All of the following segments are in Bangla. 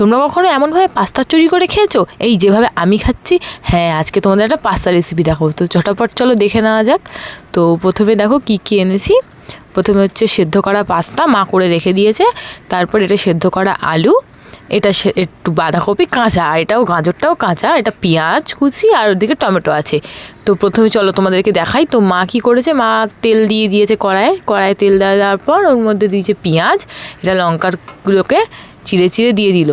তোমরা কখনো এমনভাবে পাস্তা চুরি করে খেয়েছো? এই যেভাবে আমি খাচ্ছি হ্যাঁ আজকে তোমাদের একটা পাস্তা রেসিপি দেখাবো। তো চটাপট চলো দেখে নেওয়া যাক। তো প্রথমে দেখো কী কী এনেছি। প্রথমে হচ্ছে সেদ্ধ করা পাস্তা, মা করে রেখে দিয়েছে। তারপর এটা সেদ্ধ করা আলু, এটা একটু বাঁধাকপি, কাঁচা এটাও গাজরটাও কাঁচা, এটা পেঁয়াজ কুচি, আর ওদিকে টমেটো আছে। তো প্রথমে চলো তোমাদেরকে দেখাই, তো মা কি করেছে? মা তেল দিয়ে দিয়েছে কড়াইয়ে কড়াইয়ে তেল দেওয়া দেওয়ার পর ওর মধ্যে দিয়েছে পেঁয়াজ, এটা লঙ্কারগুলোকে চিড়ে চিড়ে দিয়ে দিল।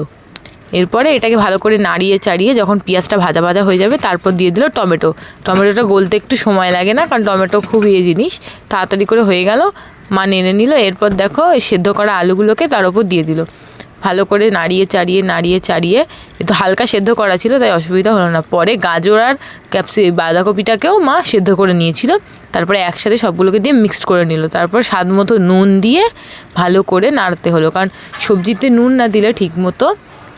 এরপরে এটাকে ভালো করে নাড়িয়ে চাড়িয়ে যখন পেঁয়াজটা ভাজা ভাজা হয়ে যাবে, তারপর দিয়ে দিল টমেটো। টমেটোটা গলতে একটু সময় লাগে না, কারণ টমেটো খুব ইয়ে জিনিস। তাড়াতাড়ি করে হয়ে গেল, মা নেড়ে নিল, এরপর দেখো এই সেদ্ধ করা আলুগুলোকে তার উপর দিয়ে দিল। ভালো করে নাড়িয়ে চাড়িয়ে নাড়িয়ে চাড়িয়ে একটু হালকা সেদ্ধ করা ছিল, তাই অসুবিধা হলো না। পরে গাজর আর ক্যাপসি, বাঁধাকপিটাকেও মা সেদ্ধ করে নিয়েছিল। তারপরে একসাথে সবগুলোকে দিয়ে মিক্সড করে নিল। তারপর স্বাদ মতো নুন দিয়ে ভালো করে নাড়তে হলো, কারণ সবজিতে নুন না দিলে ঠিক মতো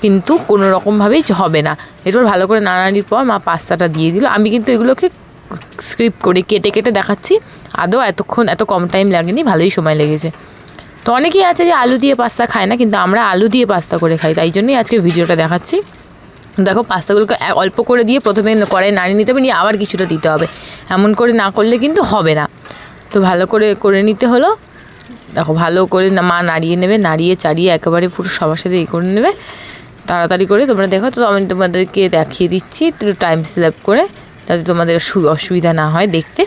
কিন্তু কোনো রকমভাবেই হবে না। এরপর ভালো করে নাড়ানির পর মা পাস্তাটা দিয়ে দিল। আমি কিন্তু এগুলোকে স্ক্রিপ্ট করে কেটে কেটে দেখাচ্ছি। আদৌ এতক্ষণ এত কম টাইম লাগেনি, ভালোই সময় লেগেছে। তো অনেকেই আছে যে আলু দিয়ে পাস্তা খায় না, কিন্তু আমরা আলু দিয়ে পাস্তা করে খাই, তাই জন্যই আজকে ভিডিওটা দেখাচ্ছি। দেখো, পাস্তাগুলোকে অল্প করে দিয়ে প্রথমে কড়াই নাড়িয়ে নিতে হবে, নিয়ে আবার কিছুটা দিতে হবে। এমন করে না করলে কিন্তু হবে না। তো ভালো করে করে নিতে হলো। দেখো, ভালো করে মা নাড়িয়ে নেবে, নাড়িয়ে চাড়িয়ে একেবারে পুরো সবার সাথে এই করে নেবে। তাড়াতাড়ি করে তোমরা দেখো, তো আমি তোমাদেরকে দেখিয়ে দিচ্ছি একটু টাইম স্ল্যাপ করে, যাতে তোমাদের অসুবিধা না হয় দেখতে।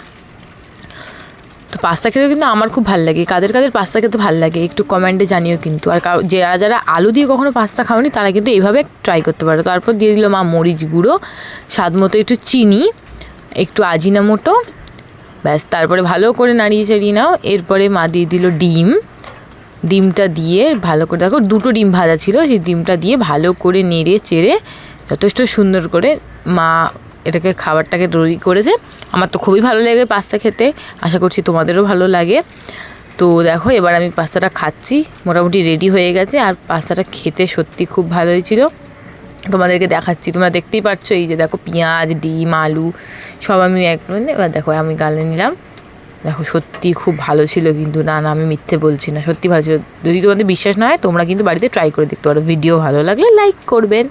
তো পাস্তা খেতে কিন্তু আমার খুব ভালো লাগে। কাদের কাদের পাস্তা খেতে ভালো লাগে, একটু কমেন্টে জানিও কিন্তু। আর যারা যারা আলু দিয়ে কখনো পাস্তা খাওনি, তারা কিন্তু এইভাবে ট্রাই করতে পারো। তারপর দিয়ে দিল মা মরিচ গুঁড়ো, স্বাদ মতো একটু চিনি, একটু আজিনামোটো ব্যাস। তারপরে ভালো করে নাড়িয়ে চাড়িয়ে নাও। এরপরে মা দিয়ে দিল ডিম। ডিমটা দিয়ে ভালো করে, দেখো দুটো ডিম ভাজা ছিল, সেই ডিমটা দিয়ে ভালো করে নেড়ে চেড়ে যথেষ্ট সুন্দর করে মা এটাকে খাবারটাকে তৈরি করেছে। আমার তো খুবই ভালো লাগে পাস্তা খেতে, আশা করছি তোমাদেরও ভালো লাগে। তো দেখো, এবার আমি পাস্তাটা খাচ্ছি, মোটামুটি রেডি হয়ে গেছে, আর পাস্তাটা খেতে সত্যি খুব ভালো হয়েছিল তোমাদেরকে দেখাচ্ছি, তোমরা দেখতেই পাচ্ছ এই যে দেখো পেঁয়াজ, ডিম, আলু, সব আমি এক এবার দেখো আমি গালে নিলাম। দেখো, সত্যি খুব ভালো ছিল কিন্তু না না, আমি মিথ্যে বলছি না, সত্যি ভালো ছিল। যদি তোমাদের বিশ্বাস না হয়, তোমরা কিন্তু বাড়িতে ট্রাই করে দেখতে পারো। ভিডিও ভালো লাগলে লাইক করবেন।